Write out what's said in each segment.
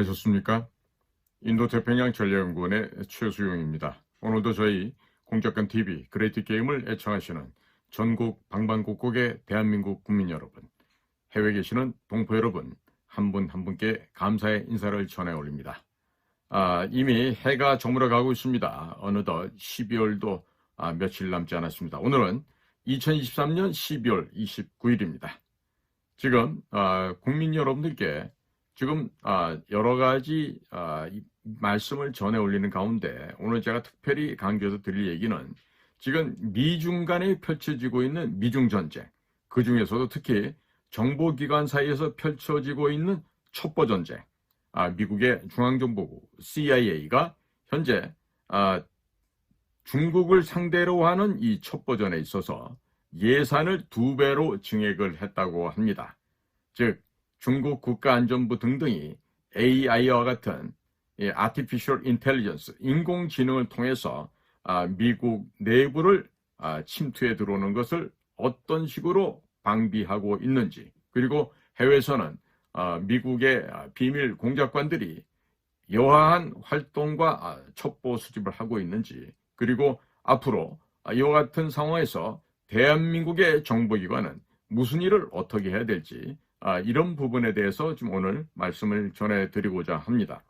안녕하셨습니까? 인도태평양 전략연구원의 최수용입니다. 오늘도 저희 공작관 TV 그레이트 게임을 애청하시는 전국 방방곡곡의 대한민국 국민 여러분, 해외 계시는 동포 여러분, 한분한 분께 감사의 인사를 전해 올립니다. 아, 이미 해가 저물어 가고 있습니다. 어느덧 12월도 아, 며칠 남지 않았습니다. 오늘은 2023년 12월 29일입니다. 지금 아, 국민 여러분들께 지금 아, 여러 가지 아, 이 말씀을 전해 올리는 가운데 오늘 제가 특별히 강조해서 드릴 얘기는 지금 미중 간에 펼쳐지고 있는 미중 전쟁 그 중에서도 특히 정보기관 사이에서 펼쳐지고 있는 첩보 전쟁 아, 미국의 중앙정보국 CIA가 현재 아, 중국을 상대로 하는 이 첩보전에 있어서 예산을 두 배로 증액을 했다고 합니다. 즉 중국 국가안전부 등등이 AI와 같은 이 Artificial Intelligence, 인공지능을 통해서 아, 미국 내부를 아, 침투해 들어오는 것을 어떤 식으로 방비하고 있는지, 그리고 해외에서는 아, 미국의 아, 비밀 공작관들이 여하한 활동과 아, 첩보 수집을 하고 있는지, 그리고 앞으로 아, 이와 같은 상황에서 대한민국의 정보기관은 무슨 일을 어떻게 해야 될지 아, 이런 부분에 대해서 좀 오늘 말씀을 전해드리고자 합니다.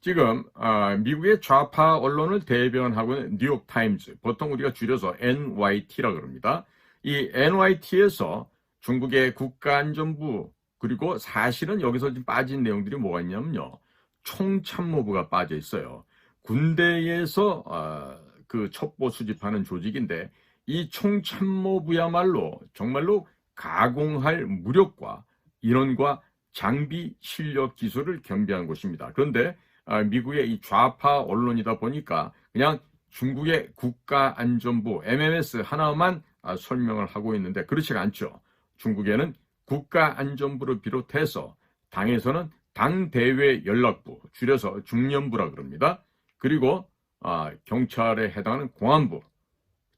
지금 아, 미국의 좌파 언론을 대변하고 있는 뉴욕 타임즈, 보통 우리가 줄여서 NYT라 그럽니다. 이 NYT에서 중국의 국가안전부 그리고 사실은 여기서 지금 빠진 내용들이 뭐가 있냐면요, 총참모부가 빠져 있어요. 군대에서 아, 그 첩보 수집하는 조직인데 이 총참모부야말로 정말로 가공할 무력과 인원과 장비 실력 기술을 겸비한 곳입니다. 그런데 아, 미국의 이 좌파 언론이다 보니까 그냥 중국의 국가안전부 MMS 하나만 아, 설명을 하고 있는데 그렇지가 않죠. 중국에는 국가안전부를 비롯해서 당에서는 당대외 연락부 줄여서 중연부라 그럽니다. 그리고 아, 경찰에 해당하는 공안부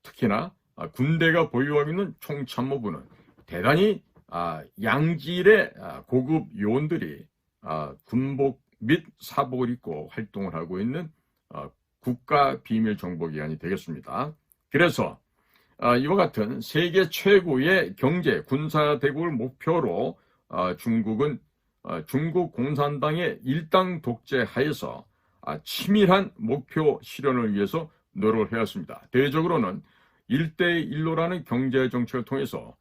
특히나 아, 군대가 보유하고 있는 총참모부는 대단히 아, 양질의 아, 고급 요원들이 아, 군복 및 사복을 입고 활동을 하고 있는 아, 국가 비밀 정보기관이 되겠습니다. 그래서 아, 이와 같은 세계 최고의 경제 군사 대국을 목표로 아, 중국은 아, 중국 공산당의 일당 독재 하에서 아, 치밀한 목표 실현을 위해서 노력을 해왔습니다. 대외적으로는 1대1로라는 경제 정책을 통해서 어,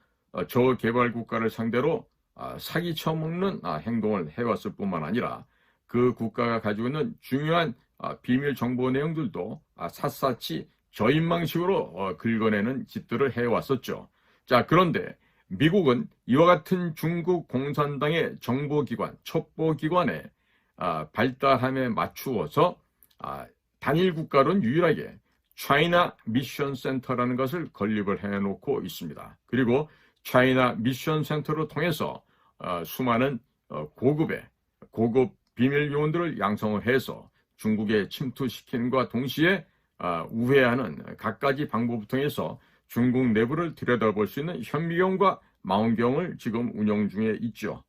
저개발 국가를 상대로 아, 사기 쳐먹는 아, 행동을 해왔을 뿐만 아니라 그 국가가 가지고 있는 중요한 아, 비밀 정보 내용들도 아, 샅샅이 저인망식으로 어, 긁어내는 짓들을 해왔었죠. 자, 그런데 미국은 이와 같은 중국 공산당의 정보기관, 첩보기관의 아, 발달함에 맞추어서 아, 단일 국가로는 유일하게 차이나 미션 센터라는 것을 건립을 해놓고 있습니다. 그리고 차이나 미션 센터를 통해서 어, 수많은 어, 고급의 고급 비밀 요원들을 양성을 해서 중국에 침투시키는과 동시에 아, 우회하는 갖가지 방법을 통해서 중국 내부를 들여다볼 수 있는 현미경과 망원경을 지금 운영 중에 있죠.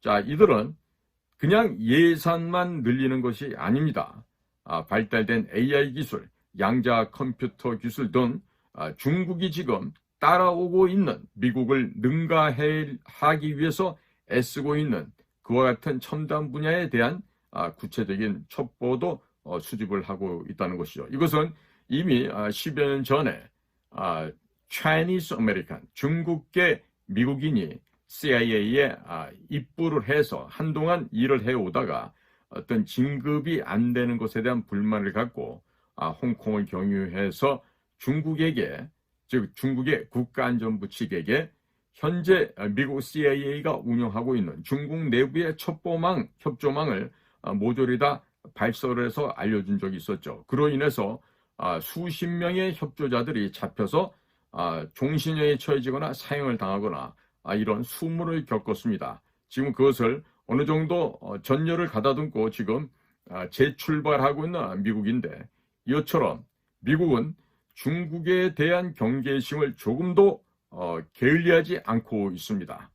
자, 이들은 그냥 예산만 늘리는 것이 아닙니다. 아, 발달된 AI 기술, 양자 컴퓨터 기술 등 아, 중국이 지금 따라오고 있는 미국을 능가하기 위해서 애쓰고 있는 그와 같은 첨단 분야에 대한 아, 구체적인 첩보도 어, 수집을 하고 있다는 것이죠. 이것은 이미 10여 년 전에 아, Chinese American, 중국계 미국인이 CIA에 입부를 해서 한동안 일을 해오다가 어떤 진급이 안 되는 것에 대한 불만을 갖고 홍콩을 경유해서 중국에게 즉 중국의 국가안전부 측에게 현재 미국 CIA가 운영하고 있는 중국 내부의 첩보망 협조망을 모조리 다 발설을 해서 알려준 적이 있었죠. 그로 인해서 수십 명의 협조자들이 잡혀서 종신형에 처해지거나 사형을 당하거나 이런 수모를 겪었습니다. 지금 그것을 어느 정도 어, 전열을 가다듬고 지금 재출발하고 있는 미국인데 이처럼 미국은 중국에 대한 경계심을 조금도 어, 게을리하지 않고 있습니다.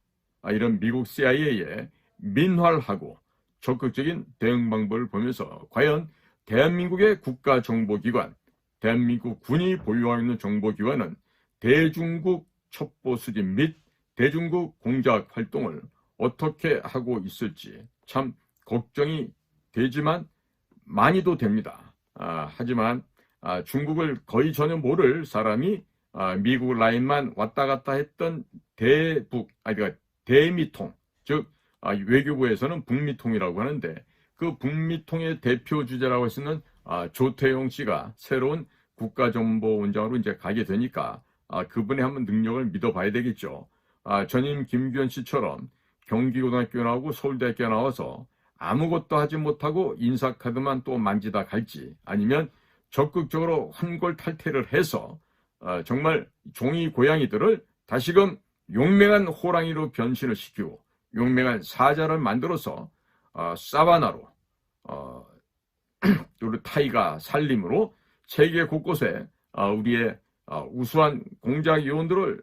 이런 미국 CIA에 민활하고 적극적인 대응 방법을 보면서 과연 대한민국의 국가정보기관, 대한민국 군이 보유하고 있는 정보기관은 대중국 첩보 수집 및 대중국 공작 활동을 어떻게 하고 있을지 참 걱정이 되지만 많이도 됩니다. 아, 하지만 아, 중국을 거의 전혀 모를 사람이 아, 미국 라인만 왔다 갔다 했던 대북, 아니 그러니까 대미통, 즉 아, 외교부에서는 북미통이라고 하는데 그 북미통의 대표 주제라고 할 수 있는 아, 조태용 씨가 새로운 국가정보원장으로 이제 가게 되니까 아, 그분의 한번 능력을 믿어봐야 되겠죠. 아, 전임 김규현 씨처럼 경기고등학교 나오고 서울대학교 나와서 아무것도 하지 못하고 인사카드만 또 만지다 갈지 아니면 적극적으로 환골 탈퇴를 해서 어, 정말 종이 고양이들을 다시금 용맹한 호랑이로 변신을 시키고 용맹한 사자를 만들어서 어, 사바나로 어, 우리 타이가 살림으로 세계 곳곳에 어, 우리의 어, 우수한 공작 요원들을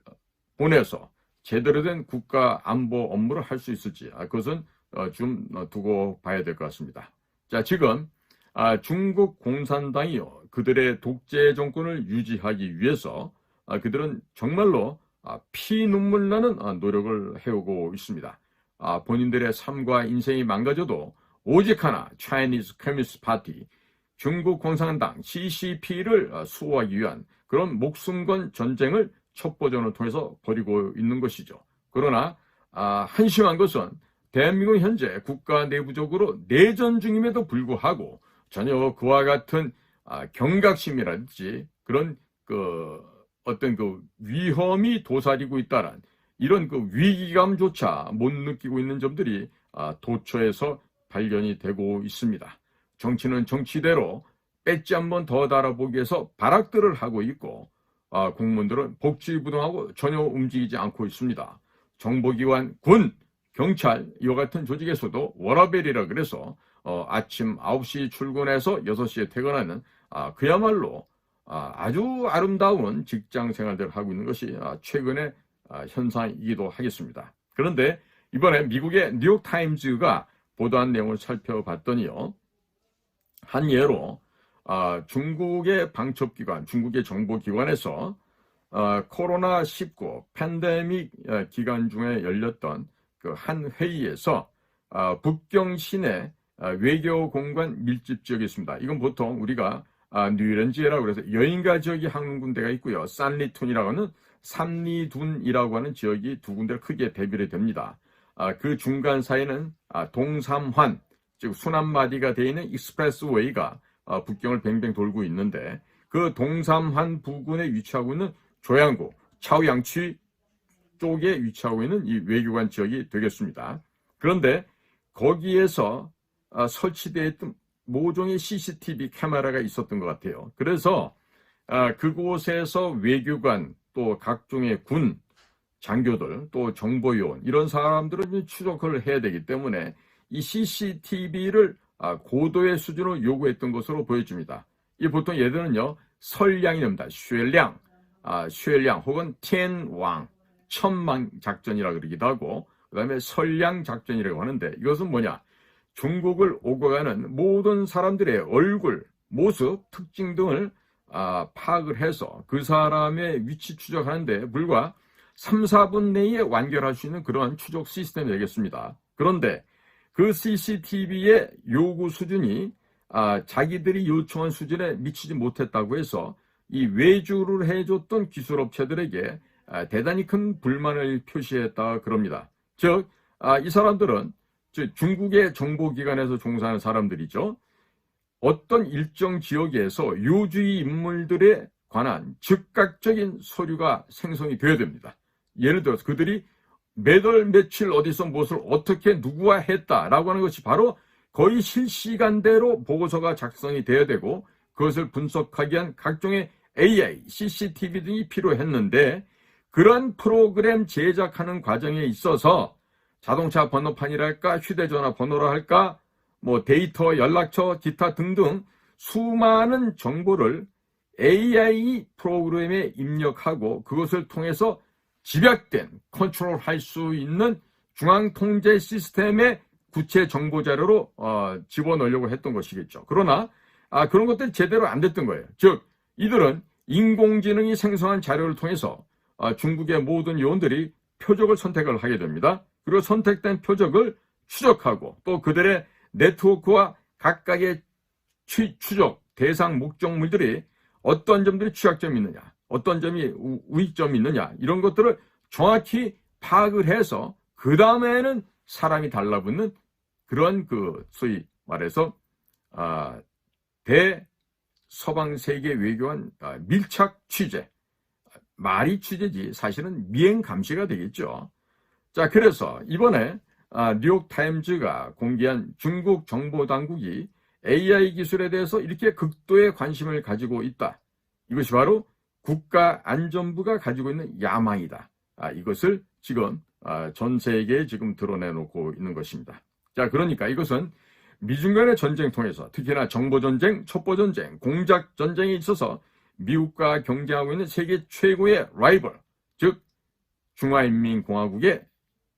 보내서 제대로 된 국가 안보 업무를 할 수 있을지 아, 그것은 어, 좀 어, 두고 봐야 될 것 같습니다. 자 지금 아, 중국 공산당이요 그들의 독재 정권을 유지하기 위해서 아, 그들은 정말로 아, 피눈물 나는 아, 노력을 해오고 있습니다. 아, 본인들의 삶과 인생이 망가져도 오직 하나 Chinese Communist Party 중국 공산당 CCP를 아, 수호하기 위한 그런 목숨 건 전쟁을 첩보전을 통해서 벌이고 있는 것이죠. 그러나 아, 한심한 것은 대한민국 현재 국가 내부적으로 내전 중임에도 불구하고 전혀 그와 같은 아, 경각심이라든지 그런 그 어떤 그 위험이 도사리고 있다란 이런 그 위기감조차 못 느끼고 있는 점들이 아, 도처에서 발견이 되고 있습니다. 정치는 정치대로 배지 한 번 더 달아보기 위해서 발악들을 하고 있고 아, 공무원들은 복지부동하고 전혀 움직이지 않고 있습니다. 정보기관, 군, 경찰 이와 같은 조직에서도 워라벨이라 그래서 어, 아침 9시 출근해서 6시에 퇴근하는 아, 그야말로 아, 주 아름다운 직장 생활들을 하고 있는 것이 아, 최근의 아, 현상이기도 하겠습니다. 그런데 이번에 미국의 뉴욕타임즈가 보도한 내용을 살펴봤더니요. 한 예로 아, 중국의 방첩기관, 중국의 정보기관에서 아, 코로나19 팬데믹 아, 기간 중에 열렸던 그 한 회의에서 아, 북경 시내 아, 외교 공간 밀집 지역이 있습니다. 이건 보통 우리가 아, 뉴런지에라고 해서 여인가 지역이 한 군데가 있고요. 산리툰이라고 하는 삼리둔이라고 하는 지역이 두 군데 크게 대비를 됩니다. 아, 그 중간 사이는 아, 동삼환, 즉 순환마디가 되어 있는 익스프레스웨이가 아, 북경을 뱅뱅 돌고 있는데 그 동삼환 부근에 위치하고 있는 조양구, 차오양취 쪽에 위치하고 있는 이 외교관 지역이 되겠습니다. 그런데 거기에서 아, 설치되어 있던 모종의 CCTV 카메라가 있었던 것 같아요. 그래서 아, 그곳에서 외교관 또 각종의 군 장교들 또 정보요원 이런 사람들을 추적을 해야 되기 때문에 이 CCTV를 아, 고도의 수준으로 요구했던 것으로 보여집니다. 이 보통 얘들은요 설량이됩니다. 쉐량, 아, 쉐량 혹은 텐왕 천망 작전이라 그러기도 하고 그 다음에 설량 작전이라고 하는데 이것은 뭐냐 중국을 오고 가는 모든 사람들의 얼굴, 모습, 특징 등을 아, 파악을 해서 그 사람의 위치 추적하는데 불과 3, 4분 내에 완결할 수 있는 그러한 추적 시스템이 되겠습니다. 그런데 그 CCTV의 요구 수준이 아, 자기들이 요청한 수준에 미치지 못했다고 해서 이 외주를 해줬던 기술업체들에게 아, 대단히 큰 불만을 표시했다 그럽니다. 즉, 아, 이 사람들은 중국의 정보기관에서 종사하는 사람들이죠. 어떤 일정 지역에서 요주의 인물들에 관한 즉각적인 서류가 생성이 되어야 됩니다. 예를 들어서 그들이 몇월 며칠 어디서 무엇을 어떻게 누구와 했다라고 하는 것이 바로 거의 실시간대로 보고서가 작성이 되어야 되고 그것을 분석하기 위한 각종의 AI, CCTV 등이 필요했는데 그런 프로그램 제작하는 과정에 있어서 자동차 번호판이랄까 휴대전화 번호라 할까 뭐 데이터, 연락처, 기타 등등 수많은 정보를 AI 프로그램에 입력하고 그것을 통해서 집약된 컨트롤할 수 있는 중앙 통제 시스템에 구체 정보 자료로 어, 집어넣으려고 했던 것이겠죠. 그러나 아, 그런 것들이 제대로 안 됐던 거예요. 즉 이들은 인공지능이 생성한 자료를 통해서 아, 중국의 모든 요원들이 표적을 선택을 하게 됩니다. 그리고 선택된 표적을 추적하고 또 그들의 네트워크와 각각의 추, 추적 대상 목적물들이 어떤 점들이 취약점이 있느냐, 어떤 점이 우, 우익점이 있느냐 이런 것들을 정확히 파악을 해서 그 다음에는 사람이 달라붙는 그런 그 소위 말해서 아, 대 서방 세계 외교관 아, 밀착 취재 말이 취재지 사실은 미행 감시가 되겠죠. 자 그래서 이번에 아, 뉴욕 타임즈가 공개한 중국 정보 당국이 AI 기술에 대해서 이렇게 극도의 관심을 가지고 있다. 이것이 바로 국가안전부가 가지고 있는 야망이다. 아, 이것을 지금 아, 전 세계에 지금 드러내놓고 있는 것입니다. 자, 그러니까 이것은 미중 간의 전쟁 통해서 특히나 정보전쟁, 첩보전쟁, 공작전쟁에 있어서 미국과 경쟁하고 있는 세계 최고의 라이벌, 즉 중화인민공화국의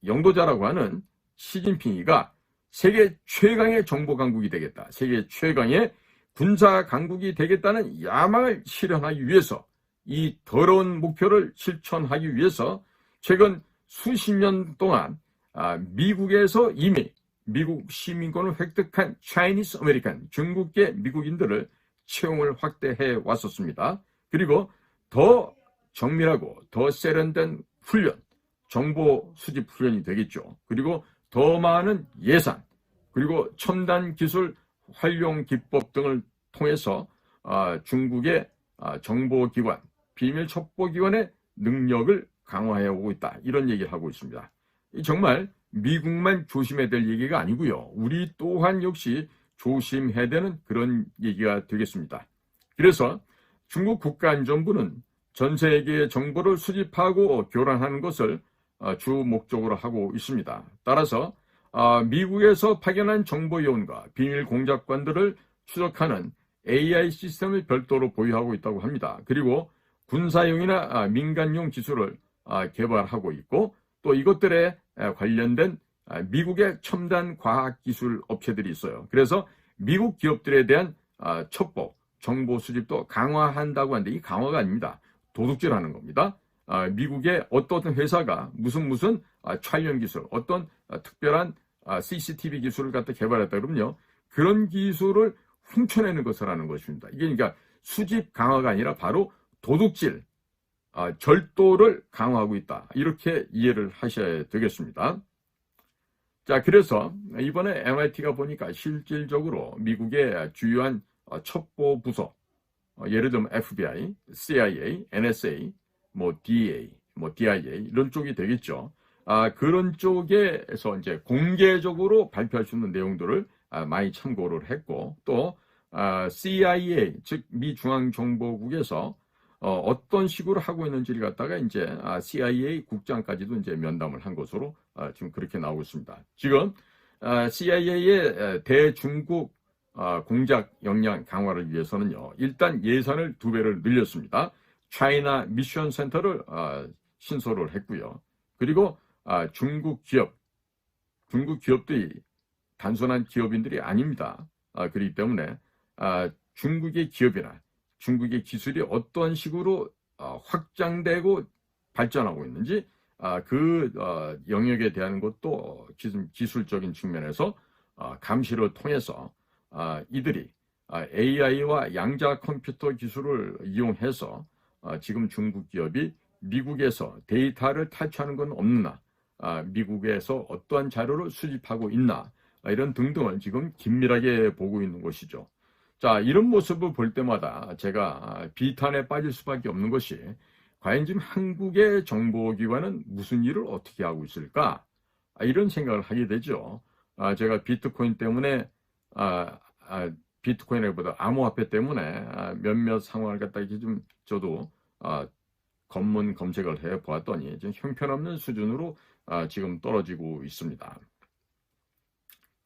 영도자라고 하는 시진핑이가 세계 최강의 정보 강국이 되겠다. 세계 최강의 군사 강국이 되겠다는 야망을 실현하기 위해서 이 더러운 목표를 실천하기 위해서 최근 수십 년 동안 아, 미국에서 이미 미국 시민권을 획득한 차이니스 아메리칸 중국계 미국인들을 채용을 확대해 왔었습니다. 그리고 더 정밀하고 더 세련된 훈련, 정보 수집 훈련이 되겠죠. 그리고 더 많은 예산, 그리고 첨단 기술 활용 기법 등을 통해서 아, 중국의 아, 정보기관, 비밀 첩보기관의 능력을 강화해 오고 있다. 이런 얘기를 하고 있습니다. 정말 미국만 조심해야 될 얘기가 아니고요. 우리 또한 역시 조심해야 되는 그런 얘기가 되겠습니다. 그래서 중국 국가안전부는 전 세계의 정보를 수집하고 교란하는 것을 어, 주 목적으로 하고 있습니다. 따라서 어, 미국에서 파견한 정보요원과 비밀 공작관들을 추적하는 AI 시스템을 별도로 보유하고 있다고 합니다. 그리고 군사용이나 아, 민간용 기술을 아, 개발하고 있고 또 이것들에 관련된 아, 미국의 첨단 과학기술 업체들이 있어요. 그래서 미국 기업들에 대한 첩보, 정보 수집도 강화한다고 하는데 이 강화가 아닙니다. 도둑질하는 겁니다. 미국의 어떤 회사가 무슨 무슨 촬영 기술, 어떤 특별한 CCTV 기술을 갖다 개발했다 그러면요. 그런 기술을 훔쳐내는 것을 하는 것입니다. 이게 그러니까 수집 강화가 아니라 바로 도둑질, 절도를 강화하고 있다. 이렇게 이해를 하셔야 되겠습니다. 자, 그래서 이번에 MIT가 보니까 실질적으로 미국의 주요한 첩보 부서, 어, 예를 들면 FBI, CIA, NSA, 뭐 DA, 뭐 DIA 이런 쪽이 되겠죠. 아, 그런 쪽에서 이제 공개적으로 발표할 수 있는 내용들을 아, 많이 참고를 했고 또 아, CIA 즉 미 중앙정보국에서 어, 떤 식으로 하고 있는지를 갖다가 이제 아, CIA 국장까지도 이제 면담을 한 것으로 아, 지금 그렇게 나오고 있습니다. 지금 아, CIA의 대중국 아, 공작 역량 강화를 위해서는요. 일단 예산을 두 배를 늘렸습니다. 차이나 미션 센터를 아, 신설을 했고요. 그리고 아, 중국 기업, 중국 기업들이 단순한 기업인들이 아닙니다. 아, 그렇기 때문에 아, 중국의 기업이나 중국의 기술이 어떤 식으로 어, 확장되고 발전하고 있는지 아, 그 어, 영역에 대한 것도 기술적인 측면에서 어, 감시를 통해서 아, 이들이 AI와 양자 컴퓨터 기술을 이용해서 지금 중국 기업이 미국에서 데이터를 탈취하는 건 없나, 미국에서 어떠한 자료를 수집하고 있나 이런 등등을 지금 긴밀하게 보고 있는 것이죠. 자, 이런 모습을 볼 때마다 제가 비탄에 빠질 수밖에 없는 것이 과연 지금 한국의 정보기관은 무슨 일을 어떻게 하고 있을까? 아, 이런 생각을 하게 되죠. 아, 제가 비트코인 때문에, 아, 아, 비트코인보다 암호화폐 때문에 아, 몇몇 상황을 갖다 이렇게 좀 저도 아, 검문 검색을 해 보았더니 좀 형편없는 수준으로 아, 지금 떨어지고 있습니다.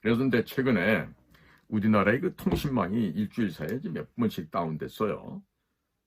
근데 최근에 우리나라의 그 통신망이 일주일 사이에 몇 번씩 다운됐어요.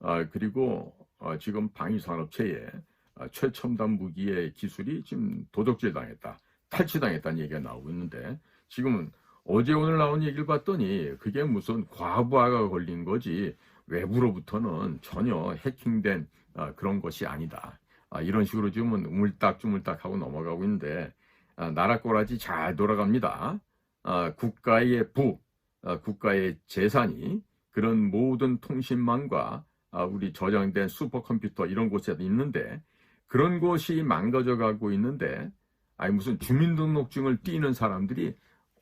아, 그리고 어, 지금 방위산업체에 아, 최첨단 무기의 기술이 지금 도적질 당했다, 탈취당했다는 얘기가 나오고 있는데 지금은 어제 오늘 나온 얘기를 봤더니 그게 무슨 과부하가 걸린 거지 외부로부터는 전혀 해킹된 아, 그런 것이 아니다. 아, 이런 식으로 지금은 우물딱 주물딱 하고 넘어가고 있는데 아, 나라 꼬라지 잘 돌아갑니다. 아, 국가의 부, 아, 국가의 재산이 그런 모든 통신망과 아, 우리 저장된 슈퍼컴퓨터 이런 곳에 있는데 그런 곳이 망가져 가고 있는데 아니 무슨 주민등록증을 띄는 사람들이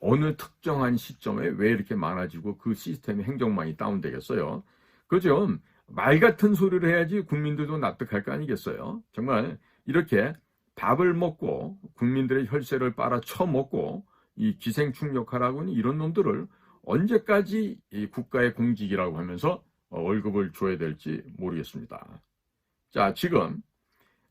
어느 특정한 시점에 왜 이렇게 많아지고 그 시스템의 행정망이 다운되겠어요? 그죠? 말 같은 소리를 해야지 국민들도 납득할 거 아니겠어요? 정말 이렇게 밥을 먹고 국민들의 혈세를 빨아 쳐먹고 이 기생충 역할하고는 이런 놈들을 언제까지 이 국가의 공직이라고 하면서 어, 월급을 줘야 될지 모르겠습니다. 자, 지금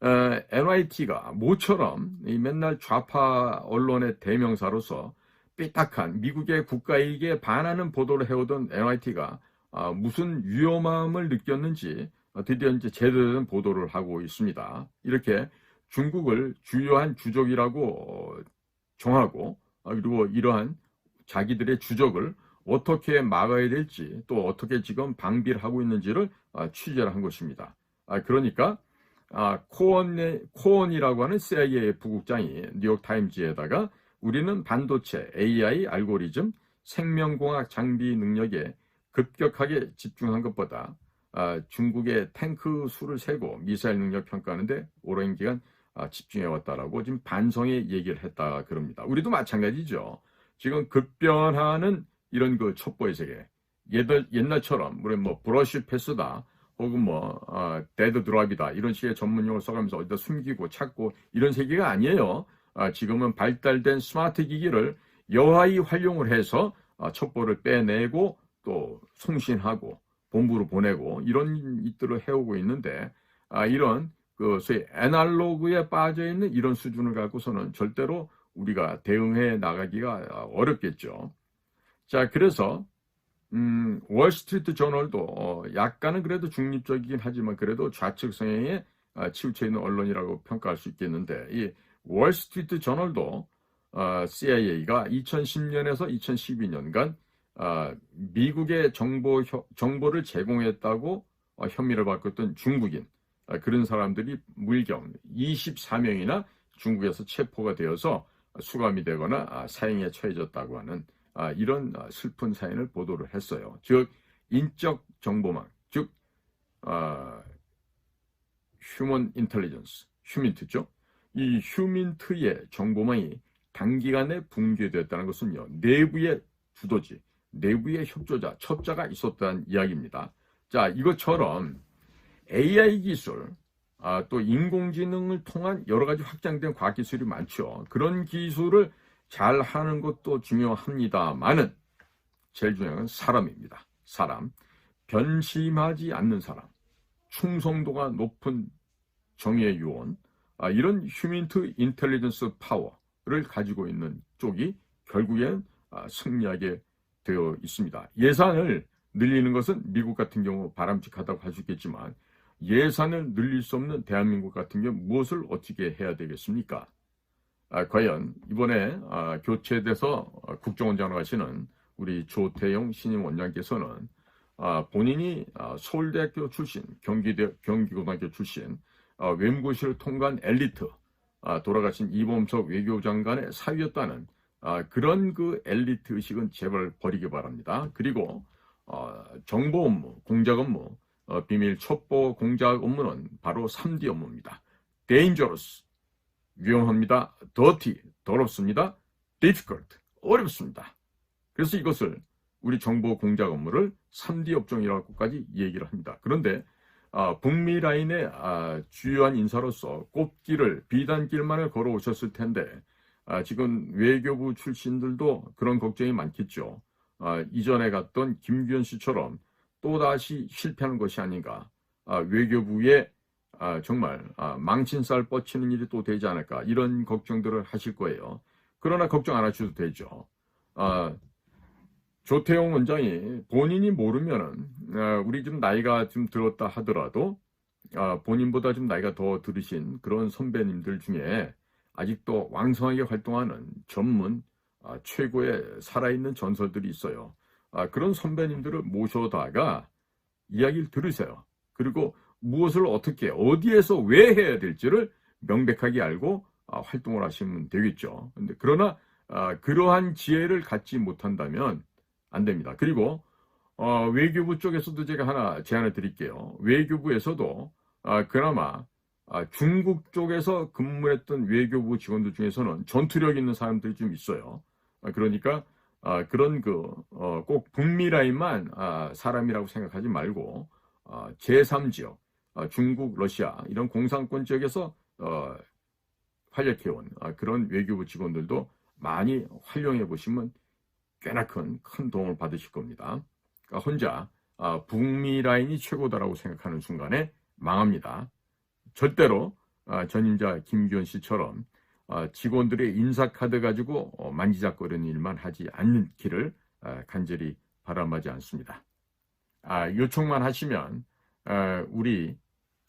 NYT가 모처럼 이 맨날 좌파 언론의 대명사로서 삐딱한 미국의 국가이익에 반하는 보도를 해오던 NYT가 아, 무슨 위험함을 느꼈는지 드디어 이제 제대로 된 보도를 하고 있습니다. 이렇게 중국을 주요한 주적이라고 정하고 아, 그리고 이러한 자기들의 주적을 어떻게 막아야 될지 또 어떻게 지금 방비를 하고 있는지를 아, 취재를 한 것입니다. 그러니까 코언의, 코언이라고 하는 CIA 부국장이 뉴욕타임즈에다가 우리는 반도체, AI, 알고리즘, 생명공학 장비 능력에 급격하게 집중한 것보다 아, 중국의 탱크 수를 세고 미사일 능력 평가하는데 오랜 기간 아, 집중해 왔다라고 지금 반성의 얘기를 했다 그럽니다. 우리도 마찬가지죠. 지금 급변하는 이런 그 첩보의 세계. 옛날, 옛날처럼 우리 뭐 브러쉬 패스다 혹은 뭐 아, 데드 드랍이다 이런 식의 전문 용어를 써가면서 어디다 숨기고 찾고 이런 세계가 아니에요. 아, 지금은 발달된 스마트 기기를 여하이 활용을 해서 아, 첩보를 빼내고 또 송신하고 본부로 보내고 이런 일들을 해오고 있는데 아, 이런 그 소위 애날로그에 빠져 있는 이런 수준을 갖고서는 절대로 우리가 대응해 나가기가 어렵겠죠. 자, 그래서 음, 월스트리트 저널도 어, 약간은 그래도 중립적이긴 하지만 그래도 좌측 성향에 아, 치우쳐 있는 언론이라고 평가할 수 있겠는데 이 월스트리트 저널도 어, CIA가 2010년에서 2012년간 어, 미국의 정보 정보를 제공했다고 어, 혐의를 받고 있던 중국인 어, 그런 사람들이 물경 24명이나 중국에서 체포가 되어서 수감이 되거나 아, 사형에 처해졌다고 하는 아, 이런 아, 슬픈 사연을 보도를 했어요. 즉 인적 정보망, 즉 휴먼 인텔리전스, 휴민트죠. 이 휴민트의 정보망이 단기간에 붕괴되었다는 것은요. 내부의 주도지, 내부의 협조자, 첩자가 있었다는 이야기입니다. 자, 이것처럼 AI 기술, 아, 또 인공지능을 통한 여러 가지 확장된 과학 기술이 많죠. 그런 기술을 잘 하는 것도 중요합니다만은 제일 중요한 건 사람입니다. 사람. 변심하지 않는 사람. 충성도가 높은 정의의 요원. 아, 이런 휴민트 인텔리전스 파워를 가지고 있는 쪽이 결국엔 아, 승리하게 되어 있습니다. 예산을 늘리는 것은 미국 같은 경우 바람직하다고 할 수 있겠지만 예산을 늘릴 수 없는 대한민국 같은 경우 무엇을 어떻게 해야 되겠습니까? 아, 과연 이번에 아, 교체돼서 국정원장으로 하시는 우리 조태용 신임 원장께서는 아, 본인이 아, 서울대학교 출신, 경기대, 경기고등학교 출신, 아, 외무고시를 통과한 엘리트, 아, 돌아가신 이범석 외교장관의 사위였다는 아, 그런 그 엘리트 의식은 제발 버리기 바랍니다. 그리고 어, 정보 업무, 공작 업무, 어, 비밀 첩보 공작 업무는 바로 3D 업무입니다. dangerous, 위험합니다. dirty, 더럽습니다. difficult, 어렵습니다. 그래서 이것을 우리 정보 공작 업무를 3D 업종이라고까지 얘기를 합니다. 그런데 아, 북미 라인의 아, 주요한 인사로서 꽃길을 비단길만을 걸어오셨을 텐데 아, 지금 외교부 출신들도 그런 걱정이 많겠죠. 아, 이전에 갔던 김규현 씨처럼 또다시 실패하는 것이 아닌가. 아, 외교부에 아, 정말 아, 망신살 뻗치는 일이 또 되지 않을까 이런 걱정들을 하실 거예요. 그러나 걱정 안 하셔도 되죠. 아, 조태용 원장이 본인이 모르면은 아, 우리 좀 나이가 좀 들었다 하더라도 아, 본인보다 좀 나이가 더 들으신 그런 선배님들 중에 아직도 왕성하게 활동하는 전문 아, 최고의 살아있는 전설들이 있어요. 아, 그런 선배님들을 모셔다가 이야기를 들으세요. 그리고 무엇을 어떻게 어디에서 왜 해야 될지를 명백하게 알고 아, 활동을 하시면 되겠죠. 그러나 아, 그러한 지혜를 갖지 못한다면 안 됩니다. 그리고 어, 외교부 쪽에서도 제가 하나 제안을 드릴게요. 외교부에서도 아, 그나마 아, 중국 쪽에서 근무했던 외교부 직원들 중에서는 전투력 있는 사람들이 좀 있어요. 아, 그러니까 아, 그런 그꼭 북미 라인만 아, 사람이라고 생각하지 말고 아, 제3지역 아, 중국, 러시아 이런 공산권 지역에서 어, 활약해온 아, 그런 외교부 직원들도 많이 활용해 보시면 꽤나 큰, 큰 도움을 받으실 겁니다. 그러니까 혼자 아, 북미 라인이 최고다라고 생각하는 순간에 망합니다. 절대로 아, 전임자 김기현 씨처럼 아, 직원들의 인사카드 가지고 어, 만지작거리는 일만 하지 않기를 아, 간절히 바람하지 않습니다. 아, 요청만 하시면 아, 우리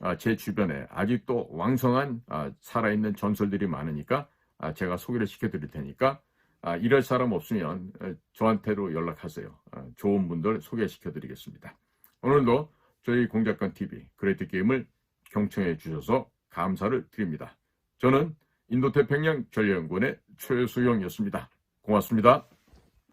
아, 제 주변에 아직도 왕성한 아, 살아있는 전설들이 많으니까 아, 제가 소개를 시켜드릴 테니까 아, 이럴 사람 없으면 에, 저한테로 연락하세요. 아, 좋은 분들 소개시켜 드리겠습니다. 오늘도 저희 공작관 TV 그레이트 게임을 경청해 주셔서 감사를 드립니다. 저는 인도태평양 전략연구원의 최수영이었습니다. 고맙습니다.